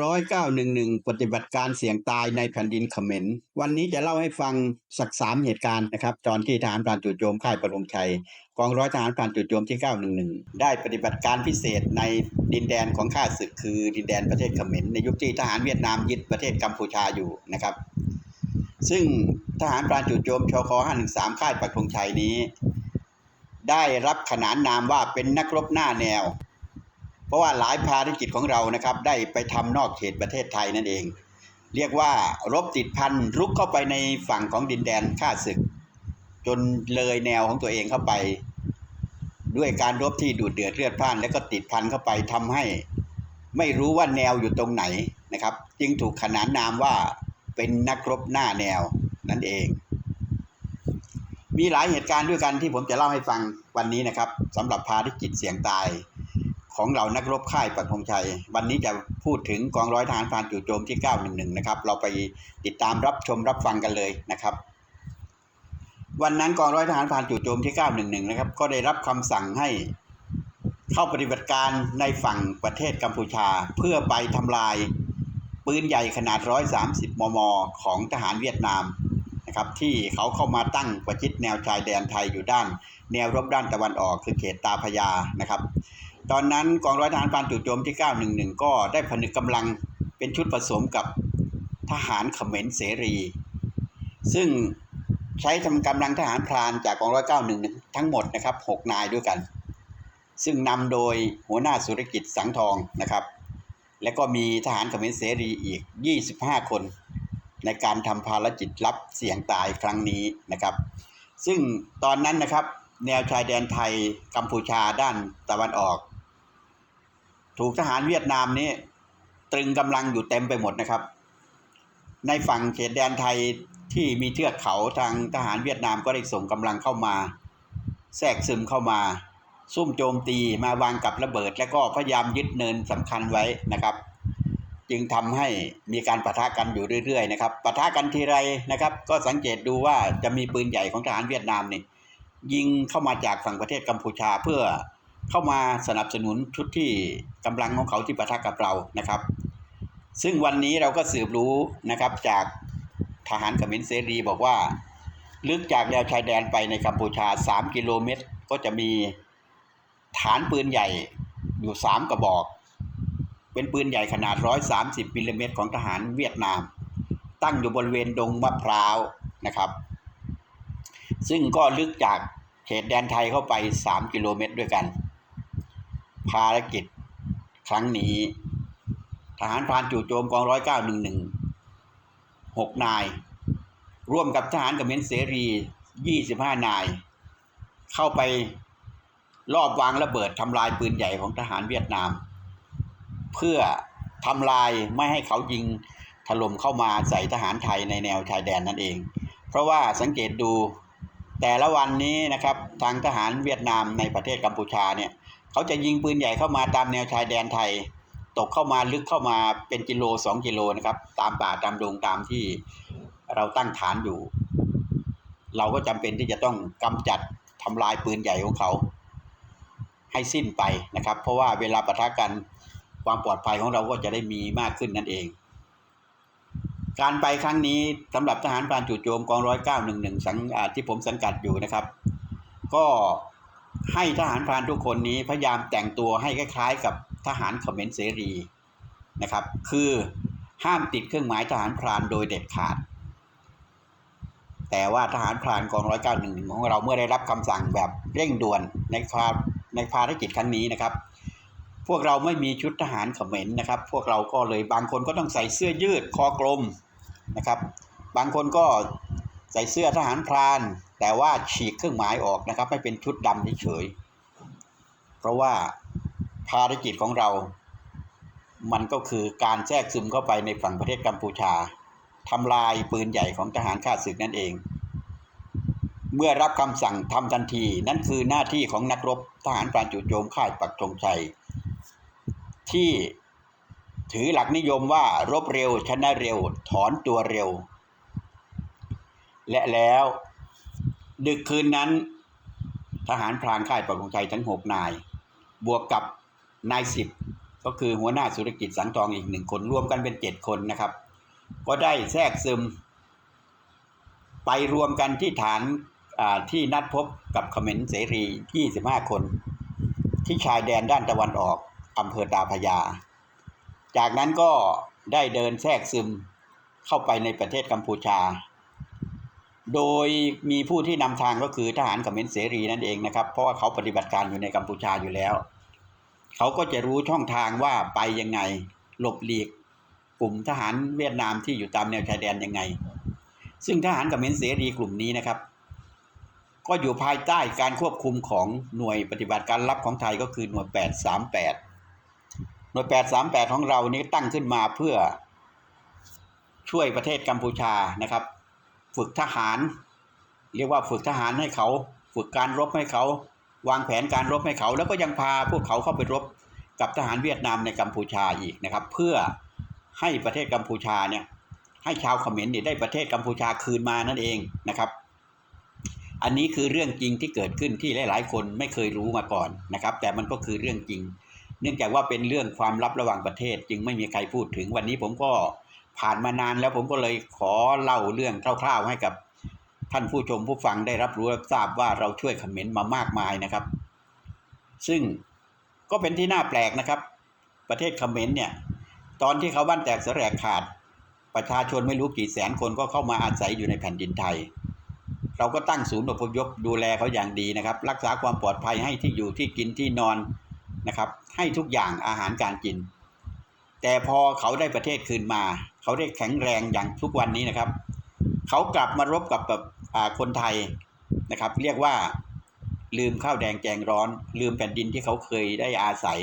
ร้อยเก้าหนึ่งหนึ่งปฏิบัติการเสี่ยงตายในแผ่นดินเขมร วันนี้จะเล่าให้ฟังสักสามเหตุการณ์นะครับ ตอนที่ทหารพรานจู่โจมค่ายประลงชัย กองร้อยทหารพรานจู่โจมที่ 911 ได้ปฏิบัติการพิเศษในดินแดนของข้าศึกคือดินแดนประเทศเขมรในยุคที่ทหารเวียดนามยึดประเทศกัมพูชาอยู่นะครับ ซึ่งทหารพรานจู่โจมชค513 ค่ายปักธงชัยนี้ ได้รับขนานนามว่าเป็นนักรบหน้าแนว เพราะว่าหลายภารกิจของเรานะครับ ได้ไปทำนอกเขตประเทศไทยนั่นเอง เรียกว่ารบติดพันรุกเข้าไปในฝั่งของดินแดนข้าศึก จนเลยแนวของตัวเองเข้าไป ด้วยการรบที่ดูดเดือดเลือดพล่าน แล้วก็ติดพันเข้าไปทำให้ ไม่รู้ว่าแนวอยู่ตรงไหนนะครับ จึงถูกขนานนามว่าเป็นนักรบหน้าแนวนั่นเอง มีหลายเหตุการณ์ด้วยกันที่ผมจะเล่าให้ฟังวันนี้นะครับสำหรับภารกิจเสี่ยงตาย ของเรานักรบค่ายปักธงชัย วันนี้จะพูดถึงกองร้อยทหารพรานจู่โจมที่ 911 นะครับ เราไปติดตามรับชมรับฟังกันเลยนะครับ วันนั้นกองร้อยทหารพรานจู่โจมที่ 911 นะครับ ก็ได้รับคำสั่งให้เข้าปฏิบัติการในฝั่งประเทศกัมพูชา เพื่อไปทำลายปืนใหญ่ขนาด 130 มม ของทหารเวียดนามนะครับที่เขาเข้ามาตั้งประชิดแนวชายแดนไทยอยู่ด้าน แนวรบด้านตะวันออกคือเขตตาพยานะครับ ตอนนั้นกองร้อยทหารพานจู่โจมที่ 911 ก็ได้ผนึกกำลังเป็นชุดผสมกับทหารเขมรเสรี ซึ่งใช้ทำกำลังทหารพรานจากกองร้อย911ทั้งหมดนะครับ6นายด้วยกัน ซึ่งนำโดยหัวหน้าสุรกิจสังทองนะครับ และก็มีทหารเขมรเสรีอีก 25 คน ในการทำภารกิจรับเสี่ยงตายครั้งนี้นะครับ ซึ่งตอนนั้นนะครับแนวชายแดนไทยกัมพูชาด้านตะวันออก ถูกทหารเวียดนามนี้ตรึงกำลังอยู่เต็มไปหมดนะครับ ในฝั่งเขตแดนไทยที่มีเทือกเขาทางทหารเวียดนามก็ได้ส่งกำลังเข้ามา แทรกซึมเข้ามา ซุ่มโจมตีมาวางกับระเบิด และก็พยายามยึดเนินสำคัญไว้นะครับ จึงทำให้มีการปะทะกันอยู่เรื่อยๆนะครับปะทะกันทีไรนะครับ ก็สังเกตดูว่าจะมีปืนใหญ่ของทหารเวียดนามนี่ยิงเข้ามาจากฝั่งประเทศกัมพูชาเพื่อ เข้ามาสนับสนุนชุดที่กำลังของเขาที่ปะทะกับเรานะครับ ซึ่งวันนี้เราก็สืบรู้นะครับจากทหารเขมรเสรีบอกว่า ลึกจากแนวชายแดนไปในกัมพูชา 3 กิโลเมตร ก็จะมีฐานปืนใหญ่อยู่ 3 กระบอก เป็นปืนใหญ่ขนาด 130มิลลิเมตรของทหารเวียดนาม ตั้งอยู่บริเวณดงมะพร้าวนะครับ ซึ่งก็ลึกจากเขตแดนไทยเข้าไป 3 กิโลเมตรด้วยกัน ภารกิจครั้งนี้ ทหารพรานจู่โจมกองร้อยเก้าหนึ่งหนึ่งหกนาย ร่วมกับทหารเขมรเสรียี่สิบห้านาย เข้าไปรอบวางระเบิดทำลายปืนใหญ่ของทหารเวียดนาม เพื่อทำลายไม่ให้เขายิงถล่มเข้ามาใส่ทหารไทยในแนวชายแดนนั่นเอง เพราะว่าสังเกตดูแต่ละวันนี้นะครับทางทหารเวียดนามในประเทศกัมพูชาเนี่ย เขาจะยิงปืนใหญ่เข้ามาตามแนวชายแดนไทย ตกเข้ามาลึกเข้ามาเป็นกิโลสองกิโลนะครับ ตามป่าตามดงตามที่เราตั้งฐานอยู่ เราก็จำเป็นที่จะต้องกำจัดทำลายปืนใหญ่ของเขา ให้สิ้นไปนะครับ เพราะว่าเวลาปะทะกันความปลอดภัยของเราก็จะได้มีมากขึ้นนั่นเอง การไปครั้งนี้สำหรับทหารพรานจู่โจมกองร้อยเก้าหนึ่งหนึ่งสังที่ผมสังกัดอยู่นะครับ ก็ ให้ทหารพรานทุกคนนี้พยายามแต่งตัวให้คล้ายๆ กับทหารเขมรเสรีนะครับ คือห้ามติดเครื่องหมายทหารพรานโดยเด็ดขาด แต่ว่าทหารพรานกองร้อยเก้าหนึ่งของเราเมื่อได้รับคำสั่งแบบเร่งด่วนในควาในภารกิจครั้งนี้นะครับ พวกเราไม่มีชุดทหารเขมรนะครับ พวกเราก็เลยบางคนก็ต้องใส่เสื้อยืดคอกลมนะครับ บางคนก็ ใส่เสื้อทหารพราน แต่ว่าฉีกเครื่องหมายออกนะครับไม่เป็นชุดดำเฉยเพราะว่าภารกิจของเรา มันก็คือการแทรกซึมเข้าไปในฝั่งประเทศกัมพูชาทำลายปืนใหญ่ของทหารข้าศึกนั่นเอง เมื่อรับคำสั่งทำทันทีนั่นคือหน้าที่ของนักรบทหารปราณจู่โจมค่ายปักธงชัย ที่ถือหลักนิยมว่ารบเร็วชนะเร็ว ถอนตัวเร็ว และแล้ว ดึกคืนนั้น ทหารพรานค่ายปักธงชัยทั้งหกนาย บวกกับนายสิบก็คือหัวหน้าสุรกิจสังทองอีกหนึ่งคนรวมกันเป็นเจ็ดคนนะครับ ก็ได้แทรกซึม ไปรวมกันที่ฐานที่นัดพบกับเขมรเสรี 25 คน ที่ชายแดนด้านตะวันออกอำเภอตาพยา จากนั้นก็ได้เดินแทรกซึมเข้าไปในประเทศกัมพูชา โดยมีผู้ที่นำทางก็คือทหารเขมรเสรีนั่นเองนะครับ เพราะว่าเขาปฏิบัติการอยู่ในกัมพูชาอยู่แล้ว เขาก็จะรู้ช่องทางว่าไปยังไงหลบหลีกกลุ่มทหารเวียดนามที่อยู่ตามแนวชายแดนยังไง ซึ่งทหารเขมรเสรีกลุ่มนี้นะครับ ก็อยู่ภายใต้การควบคุมของหน่วยปฏิบัติการลับของไทยก็คือหน่วย 838 หน่วย 838 ของเรานี้ตั้งขึ้นมาเพื่อช่วยประเทศกัมพูชานะครับ ฝึกทหาร เรียกว่าฝึกทหารให้เขา ฝึกการรบให้เขา วางแผนการรบให้เขา แล้วก็ยังพาพวกเขาเข้าไปรบกับทหารเวียดนามในกัมพูชาอีกนะครับ เพื่อให้ประเทศกัมพูชาเนี่ยให้ชาวเขมรเนี่ยได้ประเทศกัมพูชาคืนมานั่นเองนะครับ อันนี้คือเรื่องจริงที่เกิดขึ้นที่หลาย ๆ คนไม่เคยรู้มาก่อนนะครับ แต่มันก็คือเรื่องจริง เนื่องจากว่าเป็นเรื่องความลับระหว่างประเทศจึงไม่มีใครพูดถึงวันนี้ผมก็ ผ่านมานานแล้วผมก็เลยขอเล่าเรื่องคร่าวๆให้กับท่านผู้ชมผู้ฟังได้รับรู้รับทราบว่าเราช่วยเขมรมามากมายนะครับ ซึ่งก็เป็นที่น่าแปลกนะครับ ประเทศเขมรเนี่ยตอนที่เขาบ้านแตกสลายขาด ประชาชนไม่รู้กี่แสนคนก็เข้ามาอาศัยอยู่ในแผ่นดินไทย เราก็ตั้งศูนย์อพยพดูแลเขาอย่างดีนะครับ รักษาความปลอดภัยให้ที่อยู่ที่กินที่นอนนะครับ ให้ทุกอย่างอาหารการกิน แต่พอเขาได้ประเทศคืนมา เขาได้แข็งแรงอย่างทุกวันนี้นะครับ เขากลับมารบกับแบบคนไทยนะครับ เรียกว่าลืมข้าวแดงแกงร้อน ลืมแผ่นดินที่เขาเคยได้อาศัย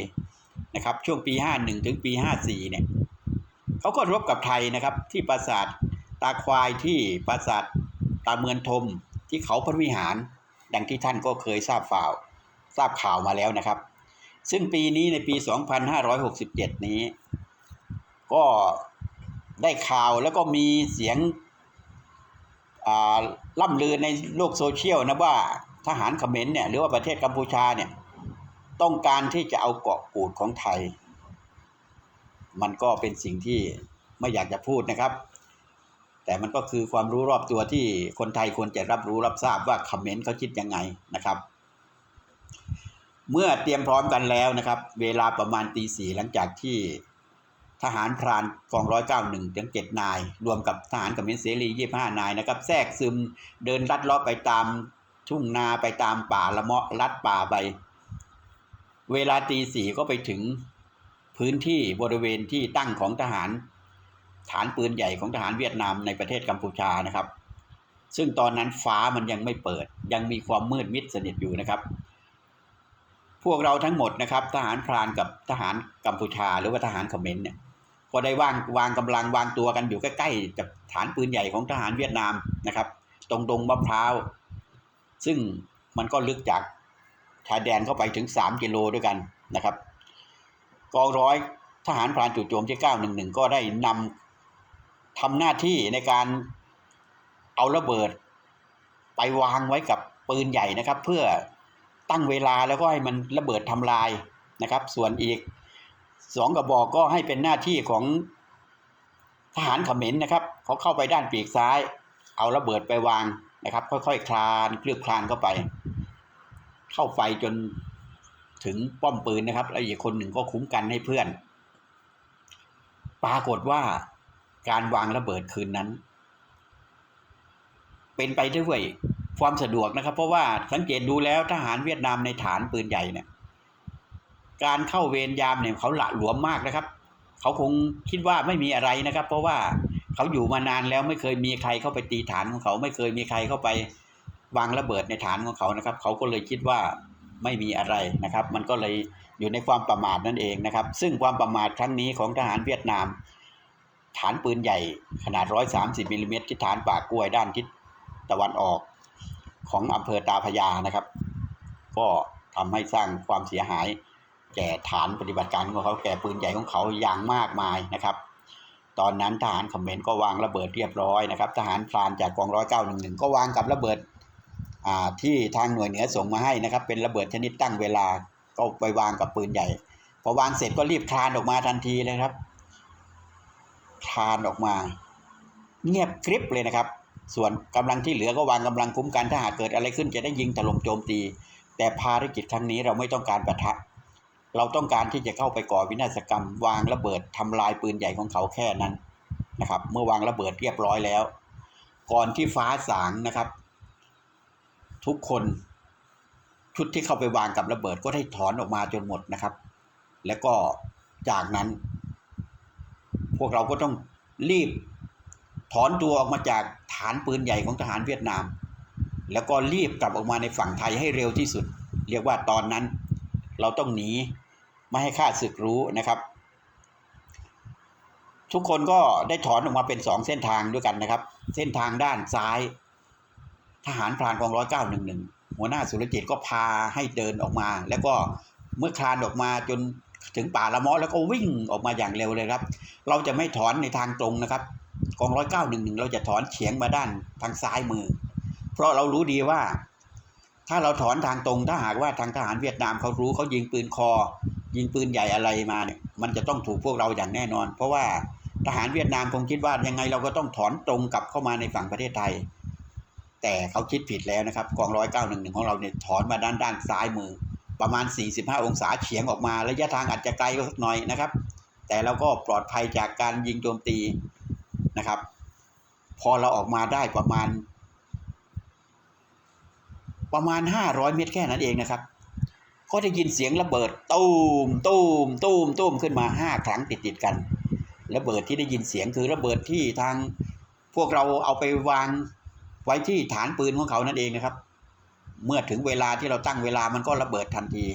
นะครับ ช่วงปี 51 ถึงปี 54 เนี่ยเขาก็รบกับไทยนะครับ ที่ปราสาทตาควายที่ปราสาทตาเมือนทมที่เขาพระวิหาร ดังที่ท่านก็เคยทราบฝ่าวทราบข่าวมาแล้วนะครับ ซึ่งปีนี้ในปี 2567 นี้ ก็ ได้ข่าวแล้วก็มีเสียงล่ำลือในโลกโซเชียลนะว่าทหารเขมรเนี่ยหรือว่าประเทศกัมพูชาเนี่ยต้องการที่จะเอาเกาะกูดของไทย มันก็เป็นสิ่งที่ไม่อยากจะพูดนะครับ แต่มันก็คือความรู้รอบตัวที่คนไทยควรจะรับรู้รับทราบว่าเขมรเขาคิดยังไงนะครับ เมื่อเตรียมพร้อมกันแล้วนะครับ เวลาประมาณตีสี่หลังจากที่ ทหารพรานกองร้อยเก้าหนึ่งถึงเจ็ดนาย รวมกับทหารเขมรเสรียี่ห้านายนะครับแทรกซึมเดินลัดเลาะไปตามทุ่งนาไปตามป่าละเมาะลัดป่าไป เวลาตีสี่ก็ไปถึงพื้นที่บริเวณที่ตั้งของทหาร ฐานปืนใหญ่ของทหารเวียดนามในประเทศกัมพูชานะครับ ซึ่งตอนนั้นฟ้ามันยังไม่เปิด ยังมีความมืดมิดสนิทอยู่นะครับ พวกเราทั้งหมดนะครับ ทหารพรานกับทหารกัมพูชาหรือว่าทหารเขมรเนี่ย ก็ได้วางวางกำลังวางตัวกันอยู่ใกล้ๆกับฐานปืนใหญ่ของทหารเวียดนามนะครับ ตรงดงมะพร้าว ซึ่งมันก็ลึกจากชายแดนเข้าไปถึง 3 กิโลด้วยกันนะครับกองร้อยทหารพรานจู่โจมที่ 911 ก็ได้นำทำหน้าที่ในการเอาระเบิด ไปวางไว้กับปืนใหญ่นะครับ เพื่อตั้งเวลาแล้วก็ให้มันระเบิดทำลายนะครับ ส่วนอีก สองกระบอกก็ให้เป็นหน้าที่ของทหารเขมรนะครับเขาเข้าไปด้านปีกซ้าย เอาระเบิดไปวางนะครับ ค่อยๆคลานเคลือบคลานเข้าไป เข้าไปจนถึงป้อมปืนนะครับ แล้วอีกคนหนึ่งก็คุ้มกันให้เพื่อน ปรากฏว่าการวางระเบิดคืนนั้น เป็นไปด้วยความสะดวกนะครับ เพราะว่าสังเกตดูแล้วทหารเวียดนามในฐานปืนใหญ่เนี่ย การเข้าเวรยามเนี่ยเขาหละหลวมมากนะครับ เขาคงคิดว่าไม่มีอะไรนะครับ เพราะว่าเขาอยู่มานานแล้วไม่เคยมีใครเข้าไปตีฐานของเขา ไม่เคยมีใครเข้าไปวางระเบิดในฐานของเขานะครับ เขาก็เลยคิดว่าไม่มีอะไรนะครับ มันก็เลยอยู่ในความประมาทนั่นเองนะครับ ซึ่งความประมาทครั้งนี้ของทหารเวียดนาม ฐานปืนใหญ่ขนาด 130มิลลิเมตรที่ฐานป่ากล้วยด้านทิศตะวันออกของอำเภอตาพยานะครับ ก็ทำให้สร้างความเสียหาย แก่ฐานปฏิบัติการของเขาแก่ปืนใหญ่ของเขาอย่างมากมายนะครับ ตอนนั้นทหารเขมรก็วางระเบิดเรียบร้อยนะครับ ทหารพรานจากกองร้อยเก้าหนึ่งหนึ่งก็วางกับระเบิดที่ทางหน่วยเหนือส่งมาให้นะครับ เป็นระเบิดชนิดตั้งเวลาก็ไปวางกับปืนใหญ่พอวางเสร็จก็รีบคลานออกมาทันทีเลยครับคลานออกมา เงียบกริบเลยนะครับ ส่วนกำลังที่เหลือก็วางกำลังคุ้มกันถ้าหากเกิดอะไรขึ้นจะได้ยิงถล่มโจมตี แต่ภารกิจครั้งนี้เราไม่ต้องการปะทะ เราต้องการที่จะเข้าไปก่อวินาศกรรม วางระเบิดทำลายปืนใหญ่ของเขาแค่นั้นนะครับ เมื่อวางระเบิดเรียบร้อยแล้ว ก่อนที่ฟ้าสางนะครับ ทุกคนชุดที่เข้าไปวางกับระเบิดก็ได้ถอนออกมาจนหมดนะครับ แล้วก็จากนั้น พวกเราก็ต้องรีบถอนตัวออกมาจากฐานปืนใหญ่ของทหารเวียดนาม แล้วก็รีบกลับออกมาในฝั่งไทยให้เร็วที่สุด เรียกว่าตอนนั้นเราต้องหนี ไม่ให้ข้าศึกรู้นะครับ ทุกคนก็ได้ถอนออกมาเป็นสองเส้นทางด้วยกันนะครับ เส้นทางด้านซ้าย ทหารพรานกองร้อยเก้าหนึ่งหนึ่งหัวหน้าสุรจิตก็พาให้เดินออกมา แล้วก็เมื่อคลานออกมาจนถึงป่าละมอแล้วก็วิ่งออกมาอย่างเร็วเลยครับ เราจะไม่ถอนในทางตรงนะครับ กองร้อยเก้าหนึ่งหนึ่งเราจะถอนเฉียงมาด้านทางซ้ายมือ เพราะเรารู้ดีว่า ถ้าเราถอนทางตรงถ้าหากว่าทางทหารเวียดนามเขารู้เขายิงปืนคอ ยิงปืนใหญ่อะไรมาเนี่ยมันจะต้องถูกพวกเราอย่างแน่นอน เพราะว่าทหารเวียดนามคงคิดว่ายังไงเราก็ต้องถอนตรงกลับเข้ามาในฝั่งประเทศไทย แต่เขาคิดผิดแล้วนะครับกองร้อยเก้าหนึ่งหนึ่งของเราเนี่ยถอนมาด้านด้านซ้ายมือ ประมาณ 45 องศาเฉียงออกมาระยะทางอาจจะไกลสักหน่อยนะครับ แต่เราก็ปลอดภัยจากการยิงโจมตีนะครับ พอเราออกมาได้ประมาณ ประมาณ 500 เมตรแค่นั้นเองนะครับ ก็ได้ยินเสียงระเบิดตูมตูมตูมตูมขึ้นมาห้าครั้งติดติดกันระเบิดที่ได้ยินเสียงคือระเบิดที่ทางพวกเราเอาไปวางไว้ที่ฐานปืนของเขานั่นเองนะครับ เมื่อถึงเวลาที่เราตั้งเวลามันก็ระเบิดทันที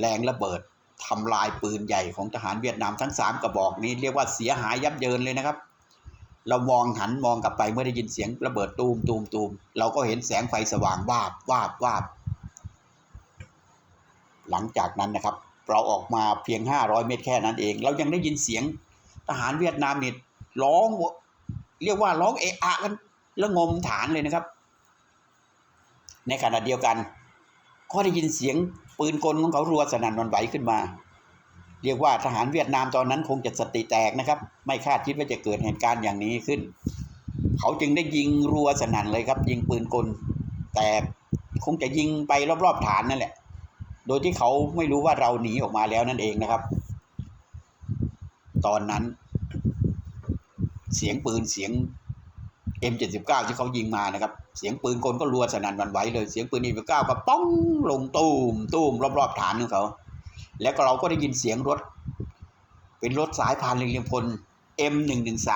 แรงระเบิดทำลายปืนใหญ่ของทหารเวียดนามทั้งสามกระบอกนี้เรียกว่าเสียหายยับเยินเลยนะครับ เรามองหันมองกลับไปเมื่อได้ยินเสียงระเบิดตูมตูมตูมเราก็เห็นแสงไฟสว่างวาบวาบวาบ หลังจากนั้นนะครับ เราออกมาเพียง 500 เมตรแค่นั้นเอง เรายังได้ยินเสียงทหารเวียดนามนี่ร้อง เรียกว่าร้องเอะอะกันแล้วงมฐานเลยนะครับ ในขณะเดียวกัน ก็ได้ยินเสียงปืนกลของเขารัวสนั่นวันไหวขึ้นมา เรียกว่าทหารเวียดนามตอนนั้นคงจะสติแตกนะครับ ไม่คาดคิดว่าจะเกิดเหตุการณ์อย่างนี้ขึ้น เขาจึงได้ยิงรัวสนั่นเลยครับ ยิงปืนกล แต่คงจะยิงไปรอบๆฐานนั่นแหละ โดยที่เขาไม่รู้ว่าเราหนีออกมาแล้วนั่นเองนะครับ ตอนนั้น เสียงปืนเสียง M79 ที่เขายิงมานะครับ เสียงปืนคนก็รัวสนั่นวันไหวเลย เสียงปืน M79 ก็ป้องลงตูมตูมรอบๆฐานของเขา แล้วก็เราก็ได้ยินเสียงรถ เป็นรถสายพานเรียงพล M113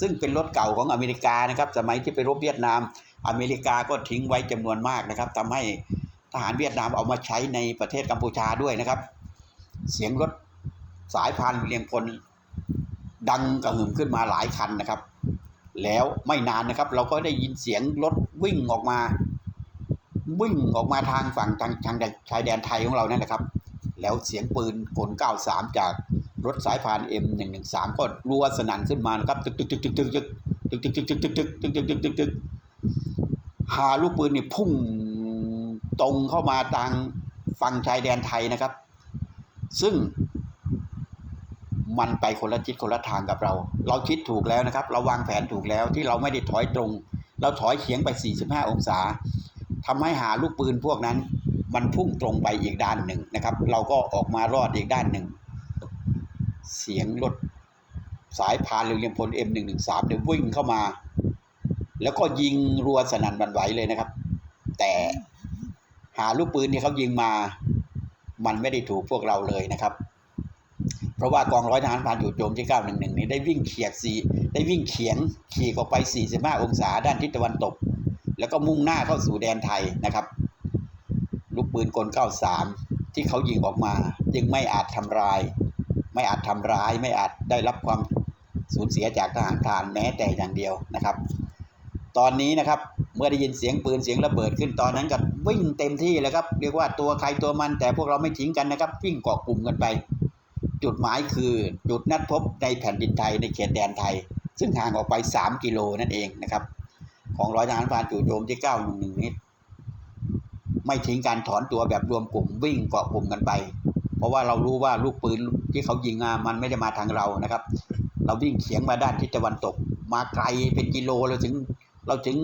ซึ่งเป็นรถเก่าของอเมริกานะครับ สมัยที่ไปรบเวียดนาม อเมริกาก็ทิ้งไว้จำนวนมากนะครับทำให้ ทหารเวียดนามเอามาใช้ในประเทศกัมพูชาด้วยนะครับ เสียงรถสายพานเรียงพลดังกระหึ่มขึ้นมาหลายคันนะครับ แล้วไม่นานนะครับ เราก็ได้ยินเสียงรถวิ่งออกมา วิ่งออกมาทางฝั่งทางทางชายแดนไทยของเรานั่นนะครับ แล้วเสียงปืนกล93 จากรถสายพาน M113 ก็รัวสนั่นขึ้นมานะครับตึกตึกตึกตึกตึกตึกตึกตึกตึกตึกตึกตึกตึกตึกตึกตึกตึกหาลูกปืนนี่พุ่งต ตรงเข้ามาทางฝั่งชายแดนไทยนะครับ ซึ่งมันไปคนละทิศคนละทางกับเรา เราคิดถูกแล้วนะครับ เราวางแผนถูกแล้วที่เราไม่ได้ถอยตรง เราถอยเฉียงไป 45 องศาทำให้หาลูกปืนพวกนั้น มันพุ่งตรงไปอีกด้านหนึ่งนะครับ เราก็ออกมารอดอีกด้านหนึ่ง เสียงรถสายพานเรียงพล M113 เนี่ยวิ่งเข้ามา แล้วก็ยิงรัวสนั่นหวันไหวเลยนะครับ แต่ หาลูกปืนที่เขายิงมา มันไม่ได้ถูกพวกเราเลยนะครับ เพราะว่ากองร้อยทหารพรานจู่โจมที่ 911 นี้ได้วิ่งเฉียดสีได้วิ่งเฉียงขี่ออกไป 45 องศาด้านทิศตะวันตก แล้วก็มุ่งหน้าเข้าสู่แดนไทยนะครับ ลูกปืนกล 93 ที่เขายิงออกมา จึงไม่อาจทำลาย ไม่อาจทำร้าย ไม่อาจได้รับความสูญเสียจากทหารพรานแม้แต่อย่างเดียวนะครับ ตอนนี้นะครับ เมื่อได้ยินเสียงปืนเสียงระเบิดขึ้นตอนนั้นก็วิ่งเต็มที่เลยครับ เรียกว่าตัวใครตัวมันแต่พวกเราไม่ทิ้งกันนะครับ วิ่งเกาะกลุ่มกันไป จุดหมายคือจุดนัดพบในแผ่นดินไทยในเขตแดนไทย ซึ่งห่างออกไป 3 กิโลนั่นเองนะครับ ของร้อยทหารพรานจู่โจมที่911นี้ไม่ทิ้งการถอนตัวแบบรวมกลุ่มวิ่งเกาะกลุ่มกันไป เพราะว่าเรารู้ว่าลูกปืนที่เขายิงมามันไม่ได้มาทางเรานะครับ เราวิ่งเฉียงมาด้านทิศตะวันตก มาไกลเป็นกิโลเราถึงเราถึง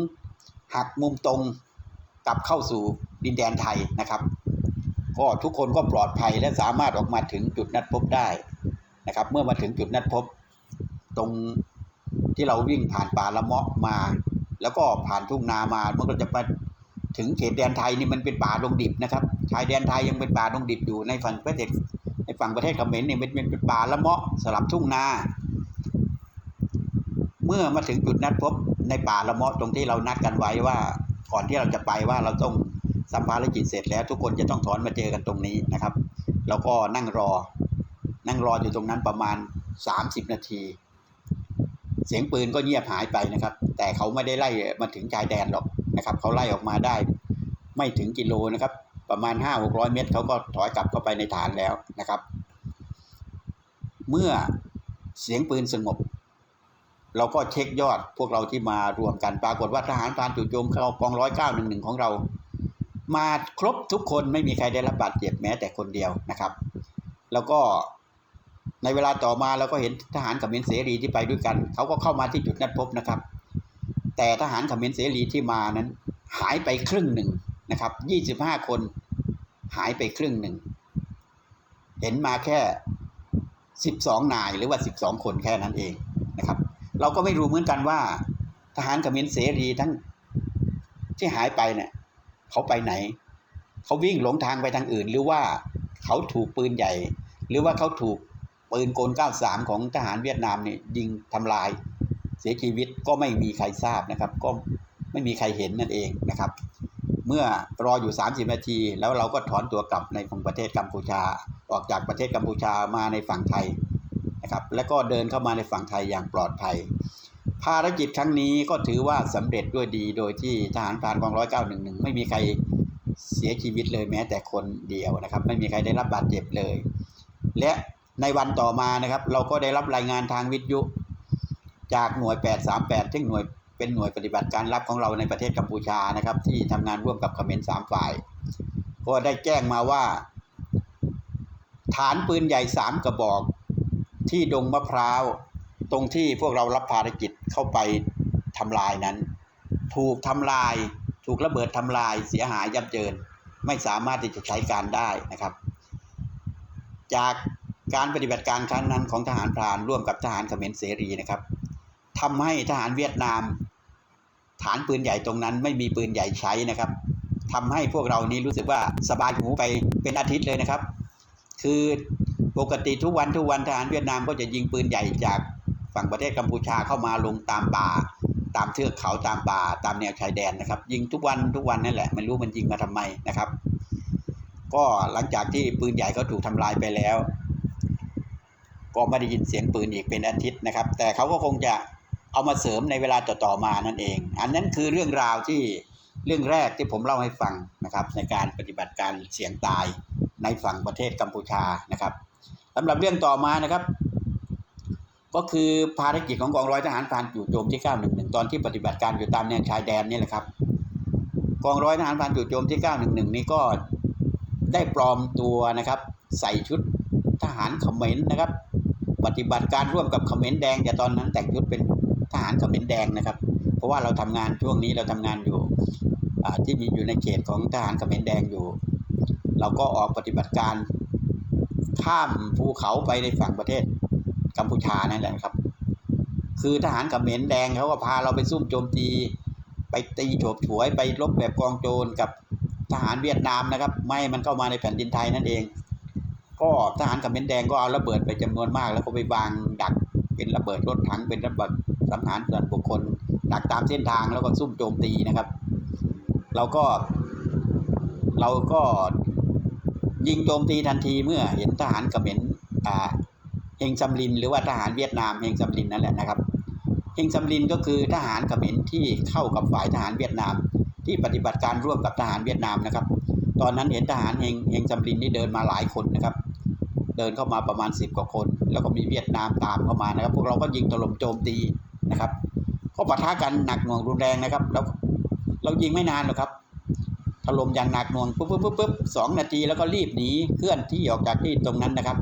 หักมุมตรงกลับเข้าสู่ดินแดนไทยนะครับก็ทุกคนก็ปลอดภัยและสามารถออกมาถึงจุดนัดพบได้นะครับ เมื่อมาถึงจุดนัดพบ ตรงที่เราวิ่งผ่านป่าละเมาะมา แล้วก็ผ่านทุ่งนามามันก็จะมาถึงเขตแดนไทยนี่มันเป็นป่าดงดิบนะครับชายแดนไทยยังเป็นป่าดงดิบอยู่ในฝั่งประเทศในฝั่งประเทศเขมรเนี่ยมันเป็นป่าละเมาะสลับทุ่งนา เมื่อมาถึงจุดนัดพบในป่าละเมาะตรงที่เรานัดกันไว้ว่า ก่อนที่เราจะไปว่าเราต้องสัมภารกิจเสร็จแล้ว ทุกคนจะต้องถอนมาเจอกันตรงนี้นะครับ แล้วก็นั่งรอ นั่งรออยู่ตรงนั้นประมาณ 30 นาที เสียงปืนก็เงียบหายไปนะครับ แต่เขาไม่ได้ไล่มาถึงชายแดนหรอกนะครับ เขาไล่ออกมาได้ ไม่ถึงกิโลนะครับ ประมาณ 5 6 0 0 เมตรเขาก็ถอยกลับเข้าไปในฐานแล้วนะครับ เมื่อเสียงปืนสงบ เราก็เช็คยอดพวกเราที่มารวมกันปรากฏว่าทหารพรานจู่โจมเข้ากองร้อยเก้าหนึ่งหนึ่งของเรา มาครบทุกคนไม่มีใครได้รับบาดเจ็บแม้แต่คนเดียวนะครับ แล้วก็ในเวลาต่อมาเราก็เห็นทหารขมรเสรีที่ไปด้วยกันเขาก็เข้ามาที่จุดนัดพบนะครับ แต่ทหารขมรเสรีที่มานั้น หายไปครึ่งหนึ่งนะครับยี่สิบห้าคนหายไปครึ่งหนึ่งเห็นมาแค่สิบสองนายหรือว่าสิบสองคนแค่นั้นเองนะครับ เราก็ไม่รู้เหมือนกันว่า ทหารเขมรเสรีทั้งที่หายไปเนี่ย เขาไปไหน เขาวิ่งหลงทางไปทางอื่น หรือว่าเขาถูกปืนใหญ่ หรือว่าเขาถูกปืนกล93 ของทหารเวียดนามเนี่ยยิงทำลาย เสียชีวิตก็ไม่มีใครทราบนะครับ ก็ไม่มีใครเห็นนั่นเองนะครับ เมื่อรออยู่ 30 นาที แล้วเราก็ถอนตัวกลับในฝั่งประเทศกัมพูชา ออกจากประเทศกัมพูชามาในฝั่งไทย นะครับแล้วก็เดินเข้ามาในฝั่งไทยอย่างปลอดภัย ภารกิจครั้งนี้ก็ถือว่าสำเร็จด้วยดี โดยที่ทหารพรานกองร้อยเก้าหนึ่งหนึ่งไม่มีใครเสียชีวิตเลยแม้แต่คนเดียวนะครับไม่มีใครได้รับบาดเจ็บเลย และในวันต่อมานะครับเราก็ได้รับรายงานทางวิทยุ จากหน่วย 838 ซึ่งหน่วยเป็นหน่วยปฏิบัติการลับของเราในประเทศกัมพูชานะครับที่ทำงานร่วมกับเขมรสามฝ่าย ก็ได้แจ้งมาว่า ฐานปืนใหญ่สามกระบอก ที่ดงมะพร้าว ตรงที่พวกเรารับภารกิจเข้าไปทำลายนั้น ถูกทำลาย ถูกระเบิดทำลายเสียหายยับเยิน ไม่สามารถที่จะใช้การได้นะครับ จากการปฏิบัติการครั้งนั้นของทหารพรานร่วมกับทหารเขมรเสรีนะครับทำให้ทหารเวียดนาม ฐานปืนใหญ่ตรงนั้น ไม่มีปืนใหญ่ใช้นะครับทำให้พวกเรานี้รู้สึกว่าสบายหูไปเป็นอาทิตย์เลยนะครับ คือ ปกติทุกวันทุกวันทหารเวียดนามก็จะยิงปืนใหญ่จากฝั่งประเทศกัมพูชาเข้ามาลงตามป่า ตามเทือกเขาตามป่าตามแนวชายแดนนะครับ ยิงทุกวันทุกวันนั่นแหละไม่รู้มันยิงมาทำไมนะครับ ก็หลังจากที่ปืนใหญ่เขาถูกทำลายไปแล้ว ก็ไม่ได้ยินเสียงปืนอีกเป็นอาทิตย์นะครับ แต่เขาก็คงจะเอามาเสริมในเวลาต่อๆมานั่นเอง อันนั้นคือเรื่องราวที่เรื่องแรกที่ผมเล่าให้ฟังนะครับ ในการปฏิบัติการเสียงตายในฝั่งประเทศกัมพูชานะครับ สำหรับเรื่องต่อมานะครับ ก็คือภารกิจของกองร้อยทหารพรานจู่โจมที่ 911 ตอนที่ปฏิบัติการอยู่ตามแนวชายแดนนี่แหละครับ กองร้อยทหารพรานจู่โจมที่ 911 นี้ก็ได้ปลอมตัวนะครับ ใส่ชุดทหารเขมรนะครับ ปฏิบัติการร่วมกับเขมรแดง แต่ตอนนั้นแต่งชุดเป็นทหารเขมรแดงนะครับ เพราะว่าเราทำงานช่วงนี้เราทำงานอยู่ที่มีอยู่ในเขตของทหารเขมรแดงอยู่ เราก็ออกปฏิบัติการ ข้ามภูเขาไปในฝั่งประเทศกัมพูชานั่นแหละครับ คือทหารเขมรแดงเขาก็พาเราไปซุ่มโจมตี ไปตีโฉบฉวยไปลบแบบกองโจรกับทหารเวียดนามนะครับ ไม่ให้มันเข้ามาในแผ่นดินไทยนั่นเอง ก็ทหารเขมรแดงก็เอาระเบิดไปจำนวนมาก แล้วก็ไปวางดักเป็นระเบิดรถถังเป็นระเบิดสังหารส่วนบุคคลดักตามเส้นทางแล้วก็ซุ่มโจมตีนะครับ เราก็เราก็ ยิงโจมตีทันทีเมื่อเห็นทหารเขมรอ่าเฮงซัมลิน หรือว่าทหารเวียดนามเฮงซัมลินนั่นแหละนะครับเฮงซัมลินก็คือทหารเขมรที่เข้ากับฝ่ายทหารเวียดนาม ที่ปฏิบัติการร่วมกับทหารเวียดนามนะครับ ตอนนั้นเห็นทหารเฮงเฮงซัมลินนี่เดินมาหลายคนนะครับ เดินเข้ามาประมาณ 10 กว่าคน แล้วก็มีเวียดนามตามเข้ามานะครับ พวกเราก็ยิงถล่มโจมตีนะครับก็ปะทะกันหนักหน่วงรุนแรงนะครับแล้วเรายิงไม่นานหรอกครับ ถล่มอย่างหนักหน่วงปุ๊บปุ๊บปุ๊บปุ๊บสองนาทีแล้วก็รีบหนีเคลื่อนที่ออกจากที่ตรงนั้นนะครับ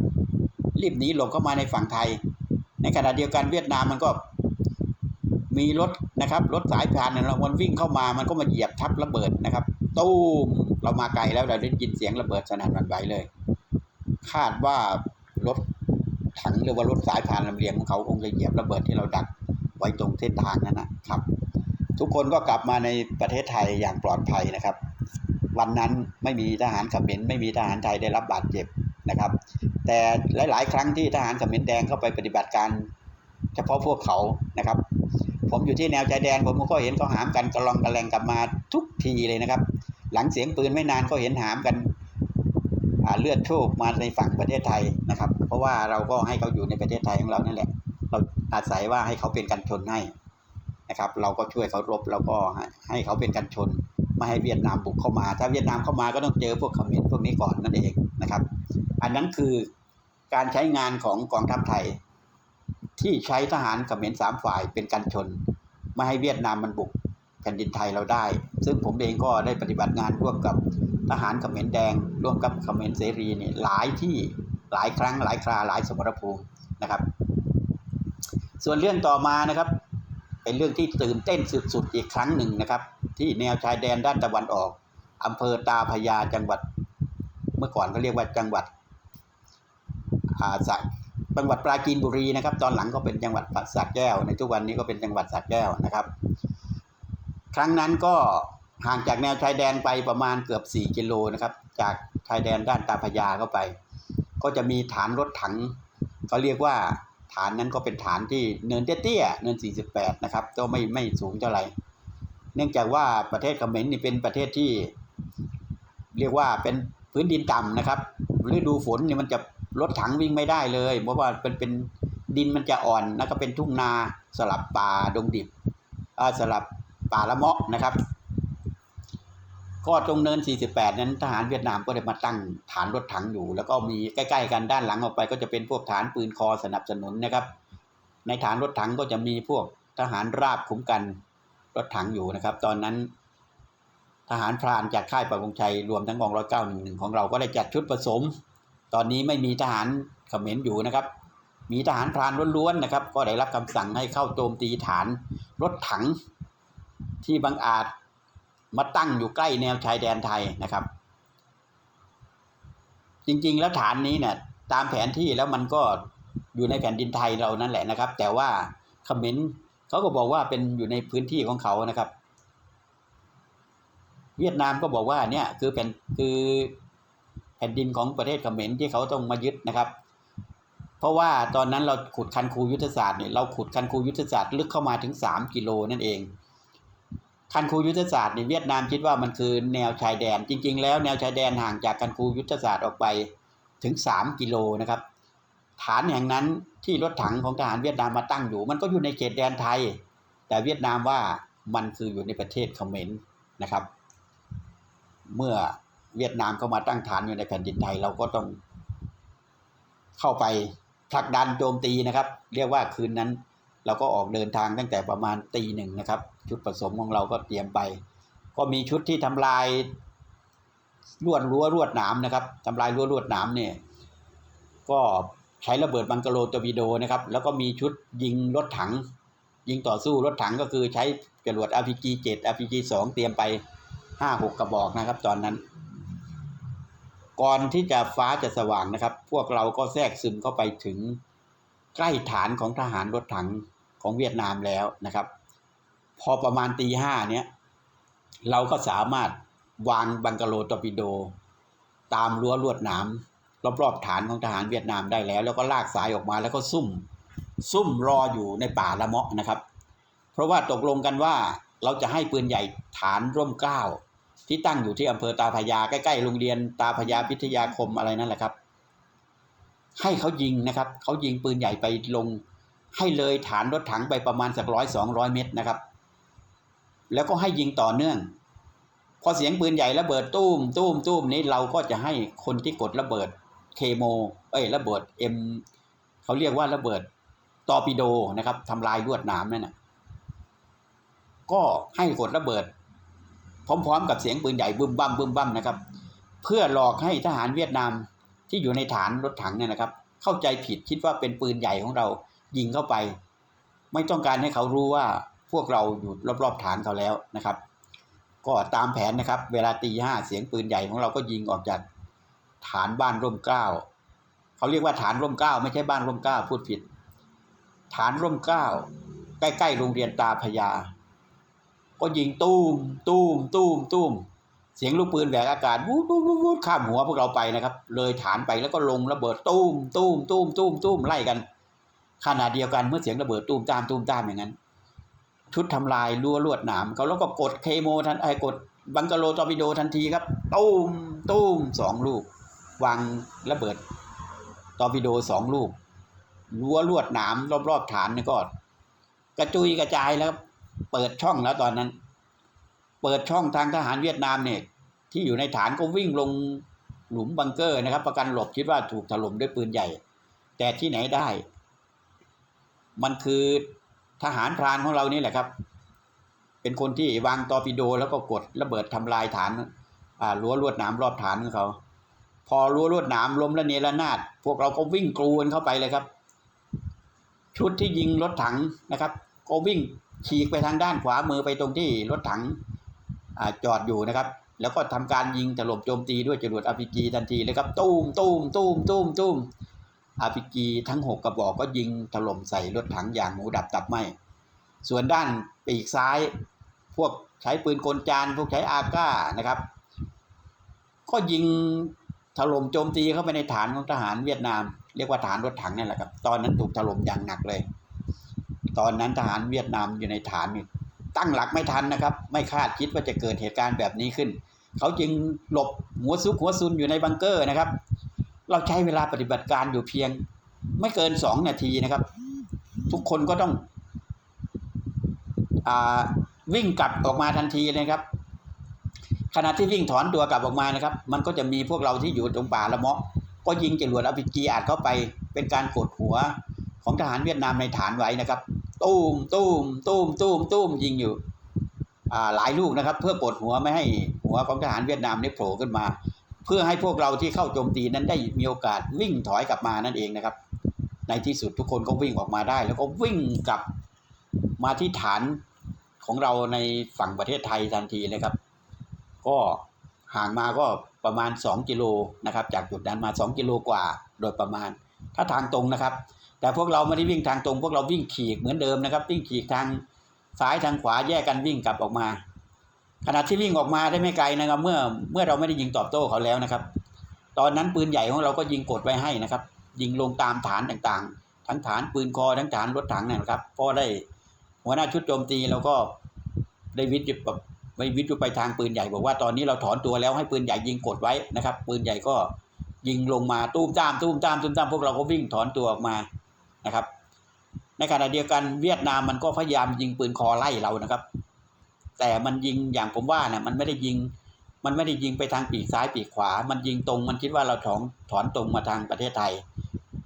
รีบหนีหลบเข้ามาในฝั่งไทย ในขณะเดียวกันเวียดนามมันก็มีรถนะครับรถสายพานเนี่ยเรามันวิ่งเข้ามามันก็มาเหยียบทับระเบิดนะครับตู้มเรามาไกลแล้วเราได้ยินเสียงระเบิดสนั่นหวั่นไหวเลย คาดว่ารถถังหรือว่ารถสายพานลำเลียงของเขาคงจะเหยียบระเบิดที่เราดักไว้ตรงเส้นทางนั้นนะครับ ทุกคนก็กลับมาในประเทศไทยอย่างปลอดภัยนะครับ วันนั้นไม่มีทหารเขมรไม่มีทหารไทยได้รับบาดเจ็บนะครับ แต่หลาย ๆ ครั้งที่ทหารเขมรแดงเข้าไปปฏิบัติการ เฉพาะพวกเขานะครับ ผมอยู่ที่แนวชายแดนผมก็เห็นเขาหามกันกระลองกระแลงกลับมาทุกทีเลยนะครับ หลังเสียงปืนไม่นานก็เห็นหามกันเลือดโชคมาในฝั่งประเทศไทยนะครับ เพราะว่าเราก็ให้เขาอยู่ในประเทศไทยของเรานั่นแหละ เราอาศัยว่าให้เขาเป็นกันชนให้นะครับ เราก็ช่วยเขารบแล้วก็ให้เขาเป็นกันชน ไม่ให้เวียดนามบุกเข้ามา ถ้าเวียดนามเข้ามาก็ต้องเจอพวกเขมรพวกนี้ก่อนนั่นเองนะครับ อันนั้นคือการใช้งานของกองทัพไทย ที่ใช้ทหารเขมรสามฝ่ายเป็นกันชน ไม่ให้เวียดนามมันบุกแผ่นดินไทยเราได้ ซึ่งผมเองก็ได้ปฏิบัติงานร่วมกับทหารเขมรแดง ร่วมกับเขมรเสรีเนี่ยหลายที่หลายครั้งหลายคราหลายสมรภูมินะครับ ส่วนเรื่องต่อมานะครับ เป็นเรื่องที่ตื่นเต้นสุดๆอีกครั้งหนึ่งนะครับ ที่แนวชายแดนด้านตะวันออกอำเภอตาพยาจังหวัด เมื่อก่อนเขาเรียกว่าจังหวัดอาสักจังหวัดปราจีนบุรีนะครับ ตอนหลังก็เป็นจังหวัดสระแก้ว ในทุกวันนี้ก็เป็นจังหวัดสระแก้วนะครับ ครั้งนั้นก็ห่างจากแนวชายแดนไปประมาณเกือบ 4 กิโลนะครับ จากชายแดนด้านตาพยาเข้าไป ก็จะมีฐานรถถังเขาเรียกว่าฐานนั้นก็เป็นฐานที่เนินเตี้ยๆเนิน 48 นะครับ ก็ไม่ไม่สูงเท่าไหร่ เนื่องจากว่าประเทศเขมรนี่เป็นประเทศที่ เรียกว่าเป็นพื้นดินต่ำนะครับฤดูฝนเนี่ยมันจะรถถังวิ่งไม่ได้เลยเพราะว่าเป็นเป็นดินมันจะอ่อนแล้วก็เป็นทุ่งนาสลับป่าดงดิบสลับป่าละเมาะนะครับ ก็ตรงเนิน 48 นั้นทหารเวียดนามก็ได้มาตั้งฐานรถถังอยู่ แล้วก็มีใกล้ๆกันด้านหลังออกไป ก็จะเป็นพวกฐานปืนคอสนับสนุนนะครับ ในฐานรถถังก็จะมีพวกทหารราบคุ้มกัน รถถังอยู่นะครับ ตอนนั้น ทหารพรานจากค่ายประกงชัยรวมทั้งกองร้อยเก้าหนึ่งหนึ่งของเราก็ได้จัดชุดผสม ตอนนี้ไม่มีทหารเขมรอยู่นะครับ มีทหารพรานล้วนๆนะครับ ก็ได้รับคำสั่งให้เข้าโจมตีฐาน รถถังที่บังอาจมาตั้งอยู่ใกล้แนวชายแดนไทยนะครับ จริงๆแล้วฐานนี้เนี่ยตามแผนที่แล้วมันก็อยู่ในแผ่นดินไทยเรานั่นแหละนะครับ แต่ว่าเขมร เขาก็บอกว่าเป็นอยู่ในพื้นที่ของเขานะครับ เวียดนามก็บอกว่าเนี่ยคือแผ่นคือแผ่นดินของประเทศเขมรที่เขาต้องมายึดนะครับ เพราะว่าตอนนั้นเราขุดคันคูยุทธศาสตร์เนี่ยเราขุดคันคูยุทธศาสตร์ลึกเข้ามาถึง 3 กิโลนั่นเอง คันคูยุทธศาสตร์ในเวียดนามคิดว่ามันคือแนวชายแดน จริง ๆ แล้วแนวชายแดนห่างจากคันคูยุทธศาสตร์ออกไปถึง 3 กิโลนะครับ ฐานแห่งนั้นที่รถถังของทหารเวียดนามมาตั้งอยู่ มันก็อยู่ในเขตแดนไทย แต่เวียดนามว่ามันคืออยู่ในประเทศเขมรนะครับ เมื่อเวียดนามเข้ามาตั้งฐานอยู่ในแผ่นดินไทย เราก็ต้องเข้าไปผลักดันโจมตีนะครับ เรียกว่าคืนนั้น เราก็ออกเดินทางตั้งแต่ประมาณตีหนึ่งนะครับ ชุดผสมของเราก็เตรียมไป ก็มีชุดที่ทำลายลวดรั้วรวดหนามนะครับทำลายรั้วรวดหนามเนี่ย ก็ ใช้ระเบิดบังกะโลตอปีโดนะครับ แล้วก็มีชุดยิงรถถัง ยิงต่อสู้รถถังก็คือใช้จรวด RPG 7 RPG 2 เตรียมไป 5 6 กระบอกนะครับ ตอนนั้น ก่อนที่จะฟ้าจะสว่างนะครับ พวกเราก็แทรกซึมเข้าไปถึงใกล้ฐานของทหารรถถังของเวียดนามแล้วนะครับ พอประมาณตีห้าเนี้ยเราก็สามารถวางบังกะโลตอร์ปิโด ตามรั้วลวดหนาม รอบๆฐานของทหารเวียดนามได้แล้ว แล้วก็ลากสายออกมาแล้วก็ซุ่ม ซุ่มรออยู่ในป่าละเมาะนะครับ เพราะว่าตกลงกันว่าเราจะให้ปืนใหญ่ฐานร่มเกล้าที่ตั้งอยู่ที่อำเภอตาพยาใกล้ๆโรงเรียนตาพยาพิทยาคมอะไรนั่นแหละครับ ให้เขายิงนะครับเขายิงปืนใหญ่ไปลง ให้เลยฐานรถถังไปประมาณสักร้อยสองร้อยเมตรนะครับ แล้วก็ให้ยิงต่อเนื่อง พอเสียงปืนใหญ่ระเบิดตุ้มตุ้มตุ้มนี้เราก็จะให้คนที่กดระเบิด เคโมเอ้ยระเบิดเอ็มเขาเรียกว่าระเบิดตอร์ปิโดนะครับทำลายลวดหนามนั่นนะก็ให้กดระเบิด พร้อมๆ กับเสียงปืนใหญ่บึ้มบั้มบึ้มบั้มนะครับ เพื่อหลอกให้ทหารเวียดนามที่อยู่ในฐานรถถังเนี่ยนะครับ เข้าใจผิดคิดว่าเป็นปืนใหญ่ของเรายิงเข้าไป ไม่ต้องการให้เขารู้ว่าพวกเราอยู่รอบๆฐานเขาแล้วนะครับ ก็ตามแผนนะครับ เวลาตีห้าเสียงปืนใหญ่ของเราก็ยิงออกจาก ฐานบ้านร่มเกล้าเขาเรียกว่าฐานร่มเกล้าไม่ใช่บ้านร่มเกล้าพูดผิด ฐานร่มเกล้าใกล้ๆโรงเรียนตาพญาก็ยิงตุ้มตุ้มตุ้มตุ้มเสียงลูกปืนแหวกอากาศวูดวูดวูดวูดข้ามหัวพวกเราไปนะครับ เลยฐานไปแล้วก็ลงระเบิดตุ้มตุ้มตุ้มตุ้มตุ้มไล่กันขณะเดียวกันเมื่อเสียงระเบิดตุ้มตามตุ้มตามอย่างนั้น ชุดทำลายรั้วลวดหนามเขาแล้วก็กดเคโมทันไอกดบังกะโลตอร์ปิโดทันทีครับตุ้มตุ้มสองลูก วางระเบิดตอร์ปิโดสองลูกรั้วลวดหนามรอบๆฐานนี่ก็ กระจุยกระจายแล้วเปิดช่องแล้วตอนนั้น เปิดช่องทางทหารเวียดนามเนี่ยที่อยู่ในฐานก็วิ่งลงหลุมบังเกอร์นะครับ ประกันหลบคิดว่าถูกถล่มด้วยปืนใหญ่ แต่ที่ไหนได้ มันคือทหารพรานของเรานี่แหละครับ เป็นคนที่วางตอร์ปิโดแล้วก็กดระเบิดทำลายฐานอ่ารั้วลวดหนามรอบฐานของเขา พอรั้วลวดหนามล้มและเนรนาดพวกเราก็วิ่งกรูนเข้าไปเลยครับ ชุดที่ยิงรถถังนะครับ ก็วิ่งฉีกไปทางด้านขวามือไปตรงที่รถถังอจอดอยู่นะครับ แล้วก็ทำการยิงถล่มโจมตีด้วยจรวดอาร์พีจีทันทีเลยครับตุ้มตุ้มตุ้มตุ้มตุ้มอาร์พีจีทั้งหกกระบอกก็ยิงถล่มใส่รถถังอย่างหมูดับตับไหมส่วนด้านปีกซ้าย พวกใช้ปืนกลจานพวกใช้อาก้านะครับ ก็ยิง ถล่มโจมตีเข้าไปในฐานของทหารเวียดนาม เรียกว่าฐานรถถังนี่แหละครับ ตอนนั้นถูกถล่มอย่างหนักเลย ตอนนั้นทหารเวียดนามอยู่ในฐานนี่ตั้งหลักไม่ทันนะครับ ไม่คาดคิดว่าจะเกิดเหตุการณ์แบบนี้ขึ้น เขาจึงหลบหัวซุกหัวซุนอยู่ในบังเกอร์นะครับ เราใช้เวลาปฏิบัติการอยู่เพียง ไม่เกินสองนาทีนะครับ ทุกคนก็ต้องอวิ่งกลับออกมาทันทีเลยครับ ขณะที่วิ่งถอนตัวกลับออกมานะครับ มันก็จะมีพวกเราที่อยู่ตรงป่าละเมาะก็ยิงจรวดอพิจีอาจเข้าไป เป็นการกดหัวของทหารเวียดนามในฐานไว้นะครับตุ้มตุ้มตุ้มตุ้มตุ้มยิงอยู่หลายลูกนะครับ เพื่อกดหัวไม่ให้หัวของทหารเวียดนามได้โผล่ขึ้นมา เพื่อให้พวกเราที่เข้าโจมตีนั้นได้มีโอกาสวิ่งถอยกลับมานั่นเองนะครับ ในที่สุดทุกคนก็วิ่งออกมาได้ แล้วก็วิ่งกลับมาที่ฐานของเราในฝั่งประเทศไทยทันทีนะครับ ก็ห่างมาก็ประมาณ 2 กิโลนะครับ จากจุดนั้นมา 2 กิโลกว่าโดยประมาณ ถ้าทางตรงนะครับ แต่พวกเราไม่ได้วิ่งทางตรง พวกเราวิ่งขีกเหมือนเดิมนะครับ วิ่งขีกทางซ้ายทางขวาแยกกันวิ่งกลับออกมา ขณะที่วิ่งออกมาได้ไม่ไกลนะครับ เมื่อเมื่อเราไม่ได้ยิงตอบโต้เขาแล้วนะครับ ตอนนั้นปืนใหญ่ของเราก็ยิงกดไว้ให้นะครับ ยิงลงตามฐานต่างๆ ทั้งฐานปืนคอทั้งฐานรถถังนยนะครับพอได้หัวหน้าชุดโจมตีเราก็ได้วิทยุแบบ ไม่วิทยุไปทางปืนใหญ่บอกว่าตอนนี้เราถอนตัวแล้วให้ปืนใหญ่ยิงกดไว้นะครับ ปืนใหญ่ก็ยิงลงมาตุ้มตามตุ้มตามตุ้มตามพวกเราก็วิ่งถอนตัวออกมานะครับ ในขณะเดียวกันเวียดนามมันก็พยายามยิงปืนคอไล่เรานะครับ แต่มันยิงอย่างผมว่าเนี่ยมันไม่ได้ยิง มันไม่ได้ยิงไปทางปีกซ้ายปีกขวา มันยิงตรง มันคิดว่าเราถอนถอนตรงมาทางประเทศไทย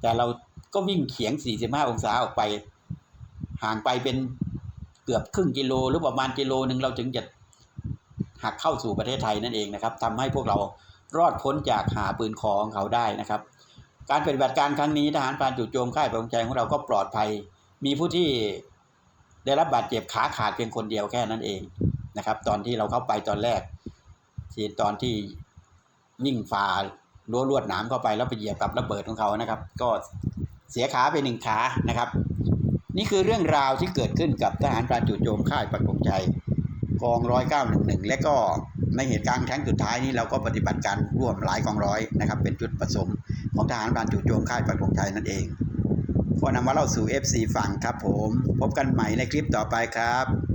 แต่เราก็วิ่งเขียง 45 องศาออกไป ห่างไปเป็นเกือบครึ่งกิโลหรือประมาณกิโลหนึ่งเราถึงจะ หักเข้าสู่ประเทศไทยนั่นเองนะครับทำให้พวกเรารอดพ้นจากหาปืนของเขาได้นะครับ การปฏิบัติการครั้งนี้ทหารพรานจู่โจมค่ายประงใจของเราก็ปลอดภัย มีผู้ที่ได้รับบาดเจ็บขาขาดเพียงคนเดียวแค่นั้นเองนะครับ ตอนที่เราเข้าไปตอนแรกที่ตอนที่วิ่งฝ่ารั้วลวดหนามเข้าไปแล้วไปเหยียบกับระเบิดของเขานะครับ ก็เสียขาไปหนึ่งขานะครับ นี่คือเรื่องราวที่เกิดขึ้นกับทหารพรานจู่โจมค่ายประกงชัย กองร้อยเก้าหนึ่งหนึ่งและก็ในเหตุการณ์ครั้งสุดท้ายนี้เราก็ปฏิบัติการร่วมหลายกองร้อยนะครับ เป็นจุดผสมของทหารกานจู่โจมค่ายประกงชัยนั่นเองก็นำมาเล่าสู่ FC ฟังครับผม พบกันใหม่ในคลิปต่อไปครับ